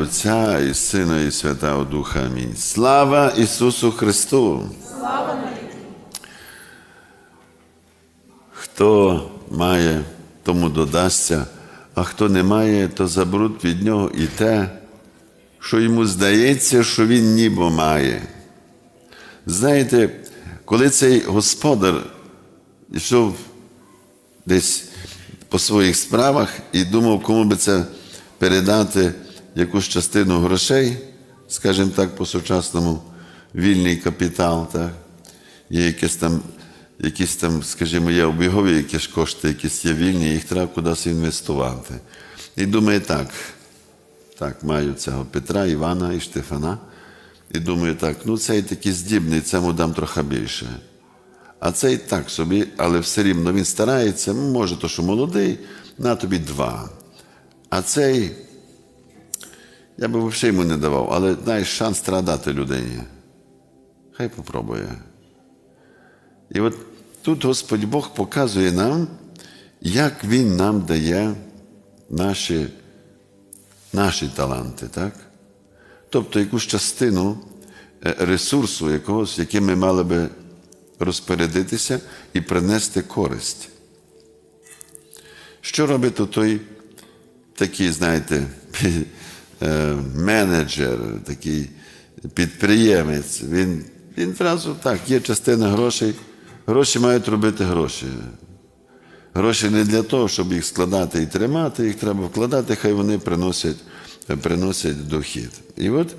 Отця і Сина, і Святого Духа. Амінь. Слава Ісусу Христу! Хто має, тому додасться, а хто не має, то заберуть від нього і те, що йому здається, що він ніби має. Знаєте, коли цей господар йшов десь по своїх справах і думав, кому би це передати якусь частину грошей, скажімо так, по-сучасному, вільний капітал, так? є якесь там, якісь там, скажімо, є обігові якісь кошти, якісь є вільні, їх треба кудись інвестувати. І думає так, так, маю цього Петра, Івана і Штефана. І думаю, так, ну цей такий здібний, цьому дам трохи більше. А цей так собі, але все рівно він старається, ну, може, то, що молодий, на тобі два. А цей, я би взагалі йому не давав, але знаєш, шанс страдати людині. Хай попробує. І от тут Господь Бог показує нам, як Він нам дає наші, наші таланти, так? Тобто якусь частину е, ресурсу якогось, яким ми мали би розпорядитися і принести користь. Що робить той такий, знаєте, менеджер, такий підприємець? Він, він зразу так, є частина грошей, гроші мають робити гроші. Гроші не для того, щоб їх складати і тримати, їх треба вкладати, хай вони приносять, приносять дохід. І от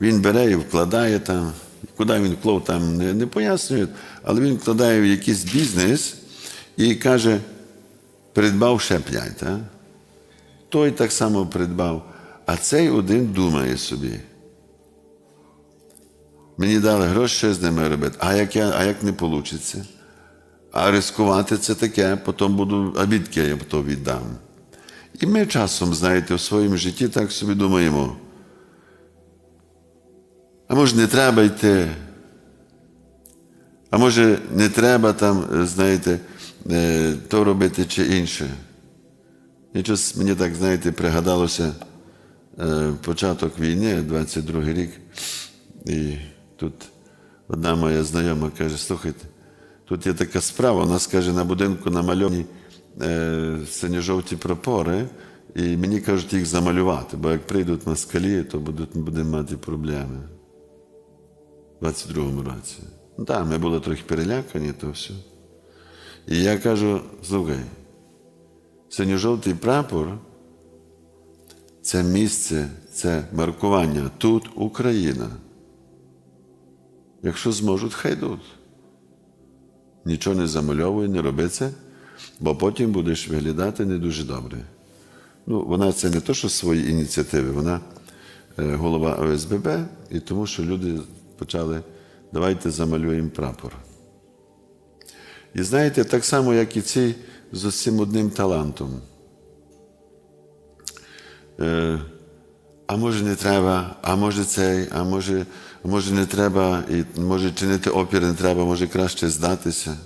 він бере і вкладає там, куди він вклав, там не, не пояснюють, але він вкладає в якийсь бізнес і каже, придбав ще п'ять. Той так само придбав, а цей один думає собі. Мені дали гроші, що з ними робити. А як, я, а як не вийде? А ризикувати це таке, потім буду, а відки я то віддам. І ми часом, знаєте, у своєму житті так собі думаємо. А може, не треба йти. А може, не треба там, знаєте, е, то робити чи інше. І щось мені так, знаєте, пригадалося е, початок війни, 22 рік. І тут одна моя знайома каже, слухайте, тут є така справа, у нас каже, на будинку намальовані е, синьо-жовті прапори, і мені кажуть їх замалювати, бо як прийдуть москалі, то будуть, будемо мати проблеми. У 22-му році. Ну так, ми були трохи перелякані, то все. І я кажу: слухай, синьо-жовтий прапор це місце, це маркування. Тут Україна. Якщо зможуть, хай йдуть. Нічого не замальовуй, не роби це, бо потім будеш виглядати не дуже добре. Ну, вона це не то, що свої ініціативи, вона е, голова ОСББ, і тому, що люди почали, давайте замалюємо прапор. І знаєте, так само, як і ці з цим одним талантом. Е, а може не треба, а може цей, а може, може не треба, і може чинити опір не треба, може краще здатися.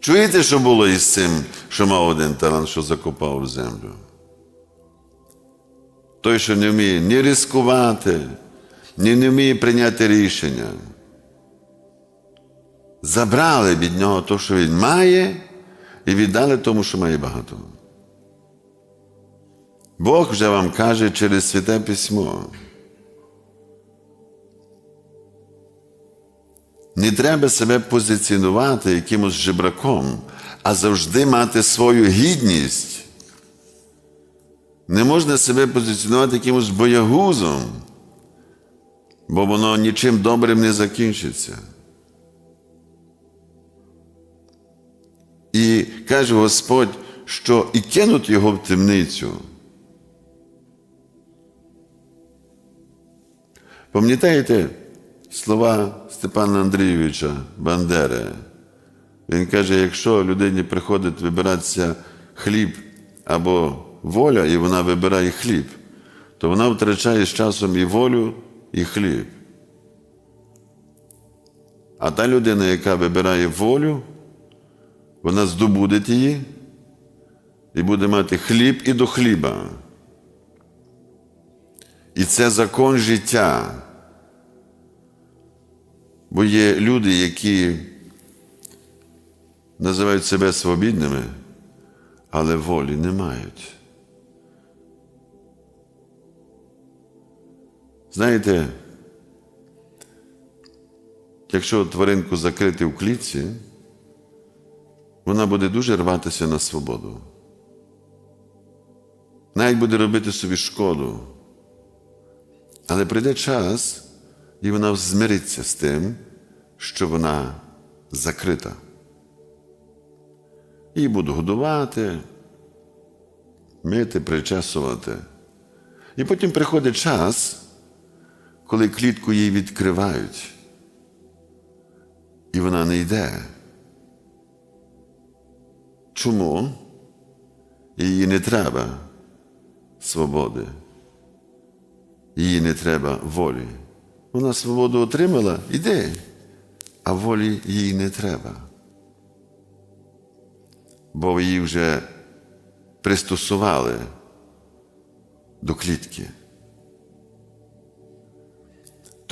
Чуєте, що було із цим, що мав один талант, що закопав в землю? Той, що не вміє ні ризикувати, ні не вміє прийняти рішення. Забрали від нього те, що він має, і віддали тому, що має багато. Бог вже вам каже через Святе Письмо. Не треба себе позиціонувати якимось жебраком, а завжди мати свою гідність. Не можна себе позиціонувати якимось боягузом, бо воно нічим добрим не закінчиться. І каже Господь, що і кинуть його в темницю. Пам'ятаєте слова Степана Андрійовича Бандери? Він каже: якщо людині приходить вибиратися хліб або воля, і вона вибирає хліб, то вона втрачає з часом і волю, і хліб. А та людина, яка вибирає волю, вона здобуде її і буде мати хліб і до хліба. І це закон життя. Бо є люди, які називають себе свобідними, але волі не мають. Знаєте, якщо тваринку закрити в клітці, вона буде дуже рватися на свободу. Навіть буде робити собі шкоду. Але прийде час, і вона змириться з тим, що вона закрита. Її буду годувати, мити, причесувати. І потім приходить час, коли клітку їй відкривають, і вона не йде. Чому? Її не треба свободи. Їй не треба волі. Вона свободу отримала, іди, а волі їй не треба. Бо її вже пристосували до клітки.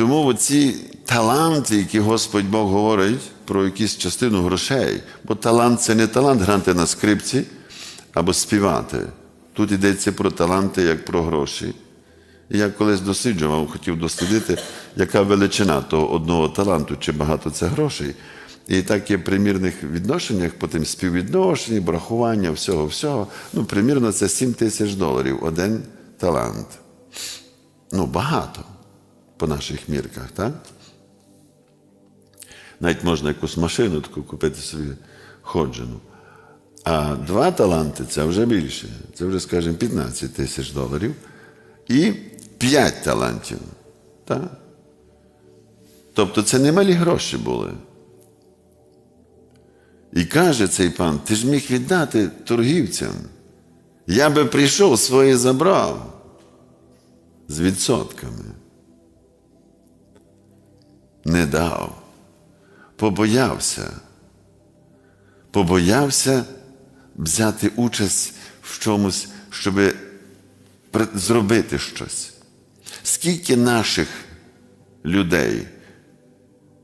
Тому оці таланти, які Господь Бог говорить про якусь частину грошей, бо талант це не талант грати на скрипці або співати. Тут йдеться про таланти як про гроші. І я колись досліджував, хотів дослідити, яка величина того одного таланту, чи багато це грошей. І так є в примірних відношеннях, по тим співвідношенні, брахування, всього, всього. Ну, примірно, це 7 тисяч доларів один талант. Ну, багато по наших мірках, так? Навіть можна якусь машину таку купити собі ходжену. А два таланти це вже більше. Це вже, скажімо, 15 тисяч доларів. І 5 талантів. Так? Тобто це немалі гроші були. І каже цей пан: ти ж міг віддати торгівцям. Я би прийшов, своє забрав з відсотками. Не дав. Побоявся. Побоявся взяти участь в чомусь, щоб зробити щось. Скільки наших людей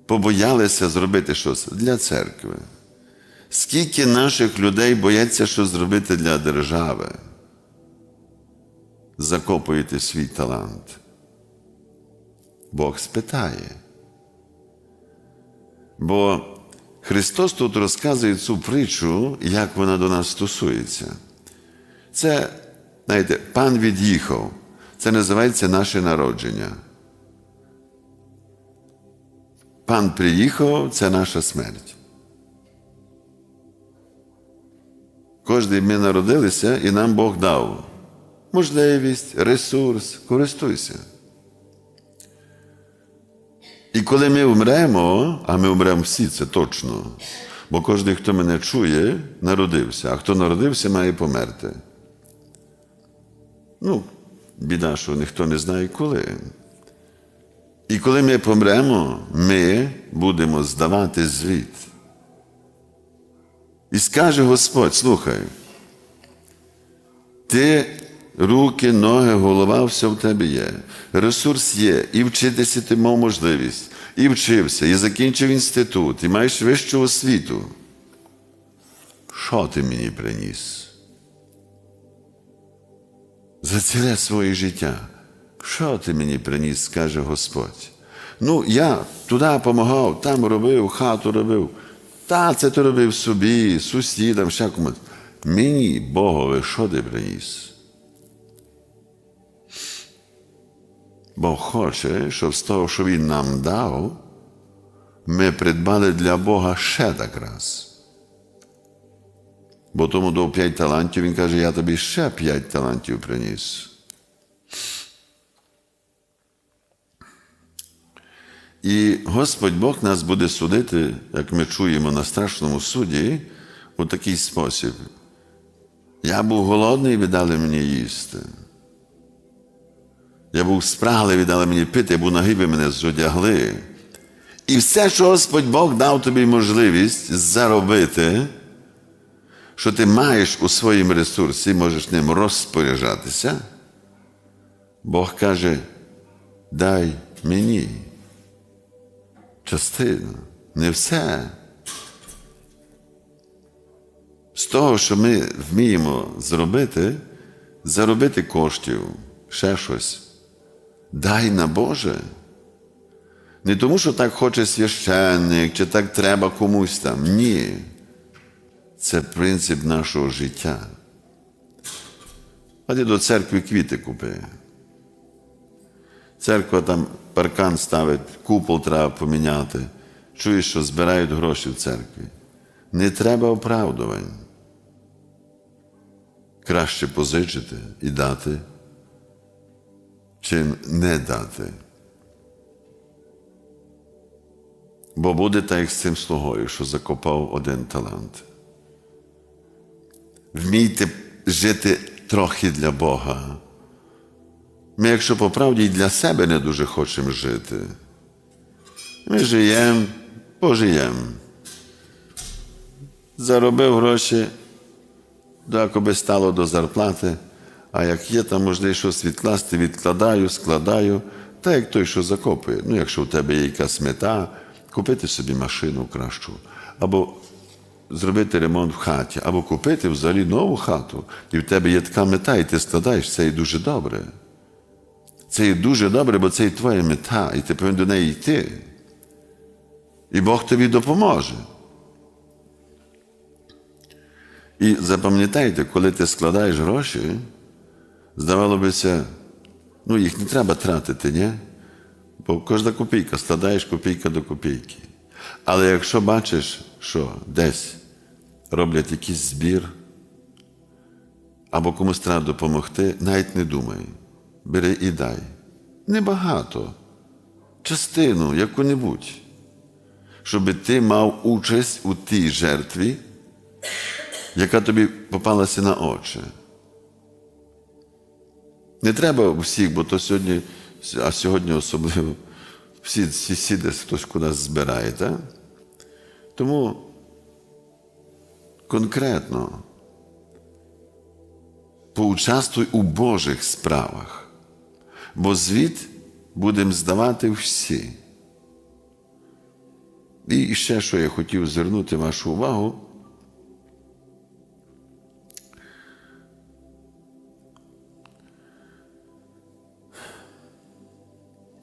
побоялися зробити щось для церкви? Скільки наших людей бояться щось зробити для держави? Закопуєте свій талант. Бог спитає. Бо Христос тут розказує цю притчу, як вона до нас стосується. Це, знаєте, пан від'їхав. Це називається наше народження. Пан приїхав це наша смерть. Кожний ми народилися і нам Бог дав можливість, ресурс, користуйся. І коли ми вмремо, а ми вмремо всі, це точно, бо кожен, хто мене чує, народився, а хто народився, має померти. Ну, біда, що ніхто не знає коли. І коли ми помремо, ми будемо здавати звіт. І скаже Господь, слухай, ти руки, ноги, голова, все в тебе є. Ресурс є, і вчитися ти мав можливість, і вчився, і закінчив інститут, і маєш вищу освіту. Що ти мені приніс? За ціле своє життя. Що ти мені приніс, скаже Господь? Ну, я туди допомагав, там робив, хату робив. Та це ти робив собі, сусідам, всякому. Мені, Богове, що ти приніс? Бог хоче, щоб з того, що Він нам дав, ми придбали для Бога ще так раз. Бо тому дав п'ять талантів, він каже, я тобі ще п'ять талантів приніс. І Господь Бог нас буде судити, як ми чуємо на страшному суді, у такий спосіб. Я був голодний, ви дали мені їсти. Я був спраглий, ви дали мені пити, я був нагий, ви мене зодягли. І все, що Господь Бог дав тобі можливість заробити, що ти маєш у своїм ресурсі, можеш ним розпоряджатися, Бог каже, дай мені частину, не все. З того, що ми вміємо зробити, заробити коштів, ще щось. Дай на Боже. Не тому, що так хоче священник, чи так треба комусь там. Ні. Це принцип нашого життя. Ти до церкви квіти купи. Церква там паркан ставить, купол треба поміняти. Чуєш, що збирають гроші в церкві. Не треба оправдувань. Краще позичити і дати, чим не дати. Бо буде так, як з цим слугою, що закопав один талант. Вмійте жити трохи для Бога. Ми, якщо по правді і для себе не дуже хочемо жити, ми живемо, пожиємо. Заробив гроші, так аби стало до зарплати, а як є там можливість щось відкласти, відкладаю, складаю, та як той, що закопує. Ну, якщо у тебе є якась мета, купити собі машину кращу, або зробити ремонт в хаті, або купити взагалі нову хату, і в тебе є така мета, і ти складаєш, це і дуже добре. Це і дуже добре, бо це і твоя мета, і ти повинен до неї йти. І Бог тобі допоможе. І запам'ятайте, коли ти складаєш гроші, здавало бися, ну їх не треба тратити, ні? Бо кожна копійка складаєш копійка до копійки. Але якщо бачиш, що десь роблять якийсь збір, або комусь треба допомогти, навіть не думай. Бери і дай. Небагато. Частину яку-небудь. Щоб ти мав участь у тій жертві, яка тобі попалася на очі. Не треба всіх, бо то сьогодні, а сьогодні особливо всі, всі, всі десь хтось кудись збирає. Так? Тому конкретно поучаствуй у Божих справах, бо звіт будемо здавати всі. І ще що я хотів звернути вашу увагу.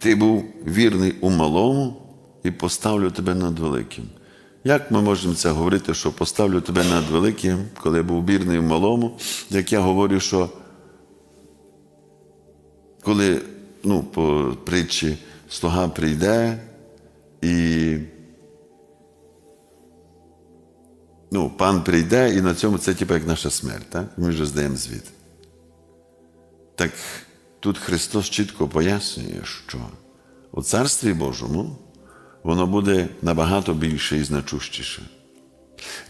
Ти був вірний у малому і поставлю тебе над великим. Як ми можемо це говорити, що поставлю тебе над великим, коли я був вірний в малому, як я говорю, що коли ну, по притчі слуга прийде і ну, пан прийде, і на цьому це типу як наша смерть, так? ми вже здаємо звіт. Так тут Христос чітко пояснює, що у Царстві Божому воно буде набагато більше і значущіше.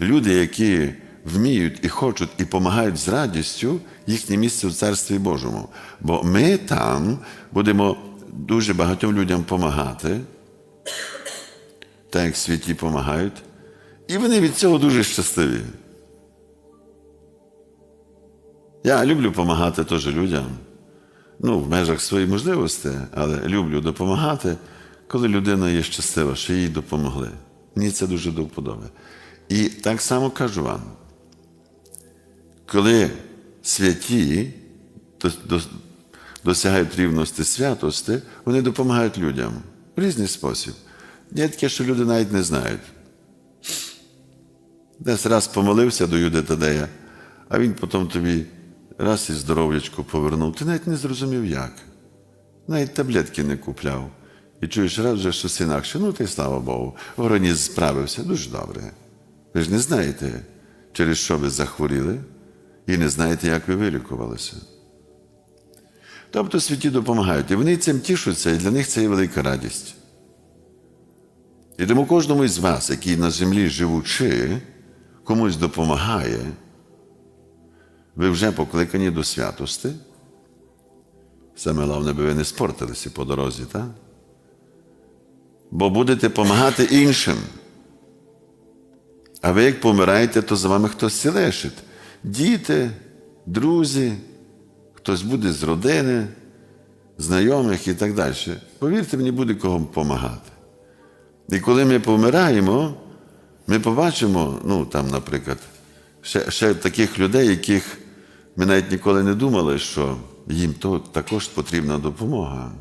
Люди, які вміють і хочуть, і допомагають з радістю, їхнє місце в Царстві Божому. Бо ми там будемо дуже багатьом людям допомагати, так як святі допомагають, і вони від цього дуже щасливі. Я люблю допомагати теж людям. Ну, в межах своєї можливості, але люблю допомагати, коли людина є щаслива, що їй допомогли. Мені це дуже до вподоби. І так само кажу вам, коли святі досягають рівності святості, вони допомагають людям в різний спосіб. Є таке, що люди навіть не знають. Десь раз помолився до Юди Тадея, а він потім тобі раз і здоров'ячко повернув. Ти навіть не зрозумів як. Навіть таблетки не купляв. І чуєш, раз вже щось інакше. Ну, ти слава Богу, організм справився дуже добре. Ви ж не знаєте, через що ви захворіли, і не знаєте, як ви вилікувалися. Тобто святі допомагають, і вони цим тішуться, і для них це є велика радість. І тому кожному із вас, який на землі живучи, комусь допомагає, ви вже покликані до святости. Саме головне, би ви не спортилися по дорозі, так? Бо будете допомагати іншим. А ви як помираєте, то за вами хтось лишить. Діти, друзі, хтось буде з родини. знайомих і так далі. Повірте, мені буде кого допомагати. І коли ми помираємо, ми побачимо, ну там, наприклад, ще, ще таких людей, яких ми навіть ніколи не думали, що їм то також потрібна допомога.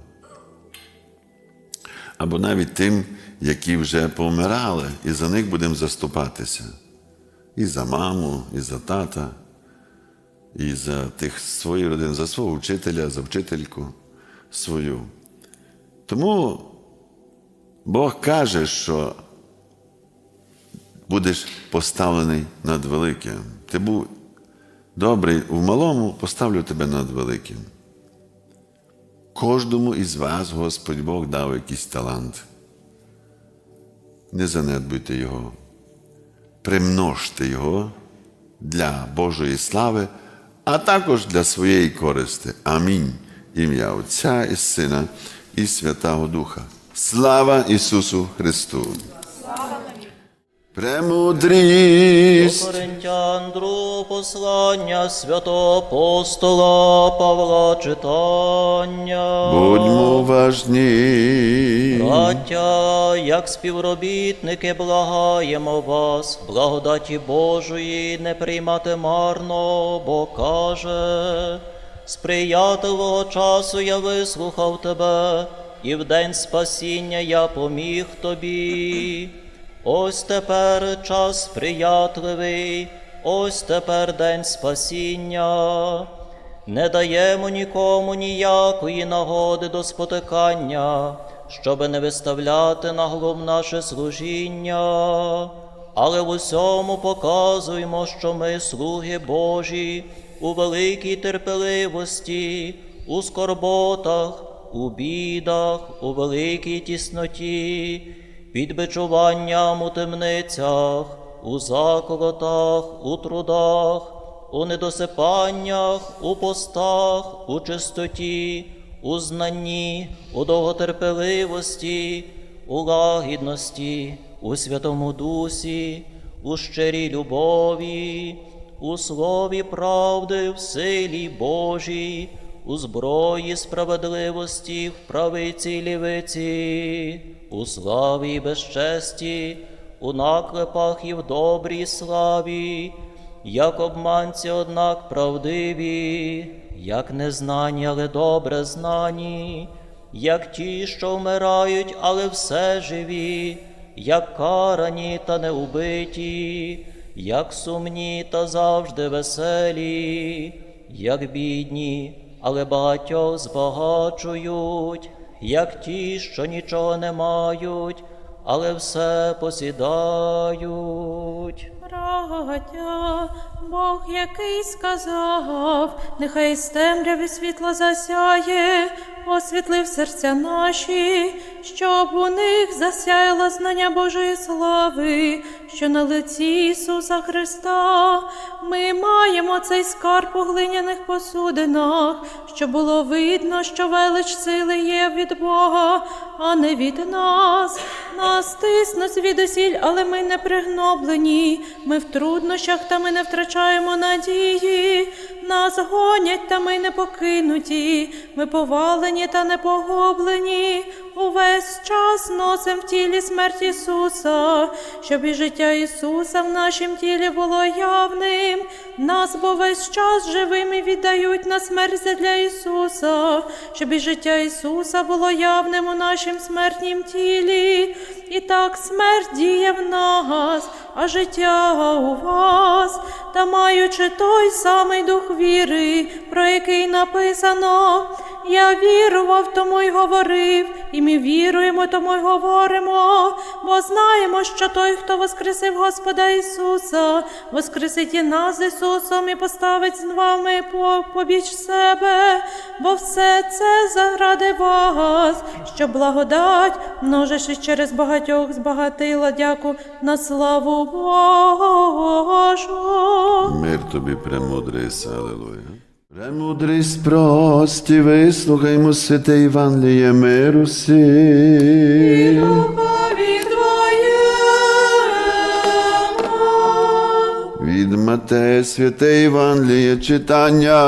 Або навіть тим, які вже помирали, і за них будемо заступатися. І за маму, і за тата, і за тих свої родини, за свого вчителя, за вчительку свою. Тому Бог каже, що будеш поставлений над великим. Ти був добрий у малому, поставлю тебе над великим. Кожному із вас Господь Бог дав якийсь талант. Не занедбуйте його, примножте його для Божої слави, а також для своєї користи. Амінь. Ім'я Отця і Сина і Святого Духа. Слава Ісусу Христу! Премудрість! Коринтян, другого послання святого апостола Павла читання. Будьмо уважні. Браття, як співробітники благаємо вас, благодаті Божої не приймати марно, бо каже, сприятливого часу я вислухав тебе, і в день спасіння я поміг тобі. Ось тепер час сприятливий, ось тепер день спасіння. Не даємо нікому ніякої нагоди до спотикання, щоби не виставляти на глум наше служіння, але в усьому показуємо, що ми слуги Божі у великій терпеливості, у скорботах, у бідах, у великій тісноті, під бичуванням у темницях, у заколотах, у трудах у недосипаннях, у постах, у чистоті, у знанні, у довготерпеливості, у лагідності, у Святому Дусі, у щирій любові, у слові правди, в силі Божій, у зброї справедливості, в правиці й лівиці, у славі й безчесті, у наклепах і в добрій славі як обманці, однак правдиві, як незнані, але добре знані, як ті, що вмирають, але все живі, як карані та не убиті, як сумні та завжди веселі, як бідні, але багатьох збагачують, як ті, що нічого не мають, але все посідають. Браття, Бог, який сказав, нехай з темряви світло засяє, освітлив серця наші, щоб у них засяяло знання Божої слави, що на лиці Ісуса Христа ми маємо цей скарб у глиняних посудинах, щоб було видно, що велич сили є від Бога, а не від нас. Нас тиснуть звідусіль, але ми не пригноблені. Ми в труднощах, та ми не втрачаємо надії. Нас гонять, та ми не покинуті. Ми повалені та не погублені. Увесь час носим в тілі смерть Ісуса, щоб і життя Ісуса в нашім тілі було явним. Нас бо весь час живими віддають на смерть для Ісуса, щоб і життя Ісуса було явним у нашім смертнім тілі. І так смерть діє в нас, а життя у вас, та маючи той самий дух віри, про який написано. Я вірував, тому й говорив, і ми віруємо, тому й говоримо, бо знаємо, що той, хто воскресив Господа Ісуса, воскресить і нас Ісусом і поставить з вами побіч себе, бо все це заради вас, що благодать, множиш через багатьох збагатила дяку на славу Божу. Мир тобі, премудрість, алелуя. Премудрість прості, вислухаймо святе Євангеліє миру сі. Від Матея святе Євангеліє читання.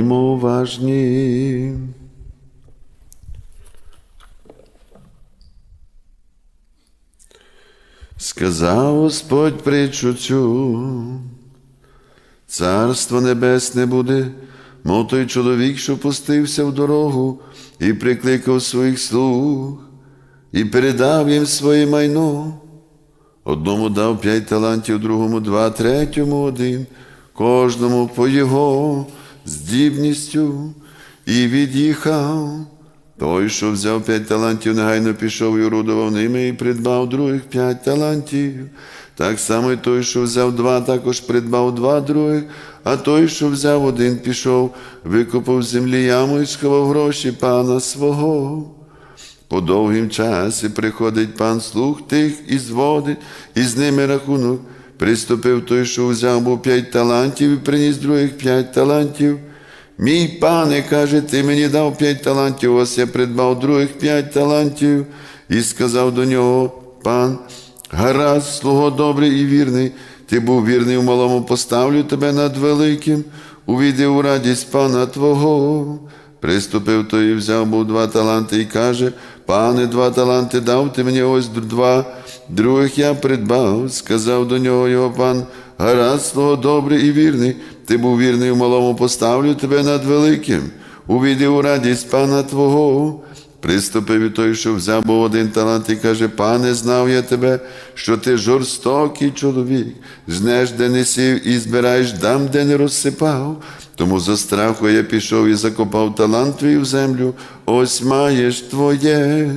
Уважні. Сказав Господь притчу цю, царство небесне буде, мов той чоловік, що пустився в дорогу і прикликав своїх слуг, і передав їм своє майно. Одному дав п'ять талантів, другому два, третьому один, кожному по його здібністю, і від'їхав. Той, що взяв п'ять талантів, негайно пішов і орудував ними і придбав других п'ять талантів. Так само й той, що взяв два, також придбав два других, а той, що взяв один, пішов, викопав землі яму і сховав гроші пана свого. По довгім часі приходить пан слух тих і зводить, і з ними рахунок. Приступив той, що взяв був п'ять талантів і приніс других п'ять талантів. Мій пане, каже, ти мені дав п'ять талантів, ось я придбав других п'ять талантів, і сказав до нього пан, гаразд, слуго добрий і вірний, ти був вірний в малому, поставлю тебе над великим, увійди у радість пана Твого. Приступив той і взяв був два таланти і каже, пане, два таланти дав ти мені ось два, других я придбав, сказав до нього його пан, гаразд, слуго добрий і вірний, ти був вірний в малому, поставлю тебе над великим, увійди у радість пана Твого. Приступив і той, що взяв був один талант, і каже, пане, знав я тебе, що ти жорстокий чоловік, жнеш, де не сів, і збираєш дам, де не розсипав. Тому за страху я пішов і закопав талант твій в землю, ось маєш твоє.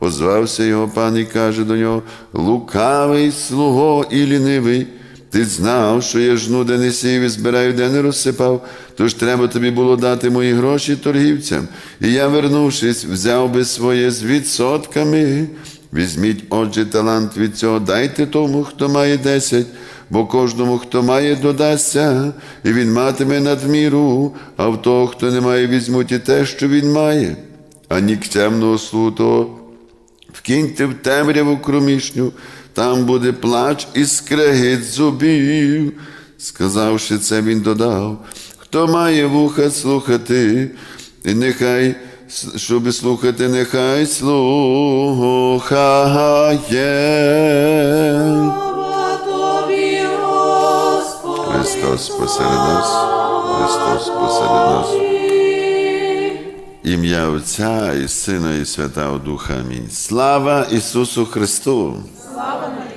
Озвався його пан і каже до нього: лукавий слуго і лінивий. Ти знав, що я жну, де не сів і збираю, де не розсипав, тож треба тобі було дати мої гроші торгівцям. І я, вернувшись, взяв би своє з відсотками. Візьміть, отже, талант від цього, дайте тому, хто має десять, бо кожному, хто має, додасться, і він матиме надміру, а в того, хто не має, візьмуть і те, що він має. А нікчемного того вкиньте в темряву кромішню, там буде плач і скрегіт зубів. Сказавши це, він додав, хто має вуха слухати, і нехай, щоби слухати, нехай слухає. Тобі, Христос посеред нас, Христос посеред нас. Ім'я Отця і Сина, і Святого Духа. Амінь. Слава Ісусу Христу! слава на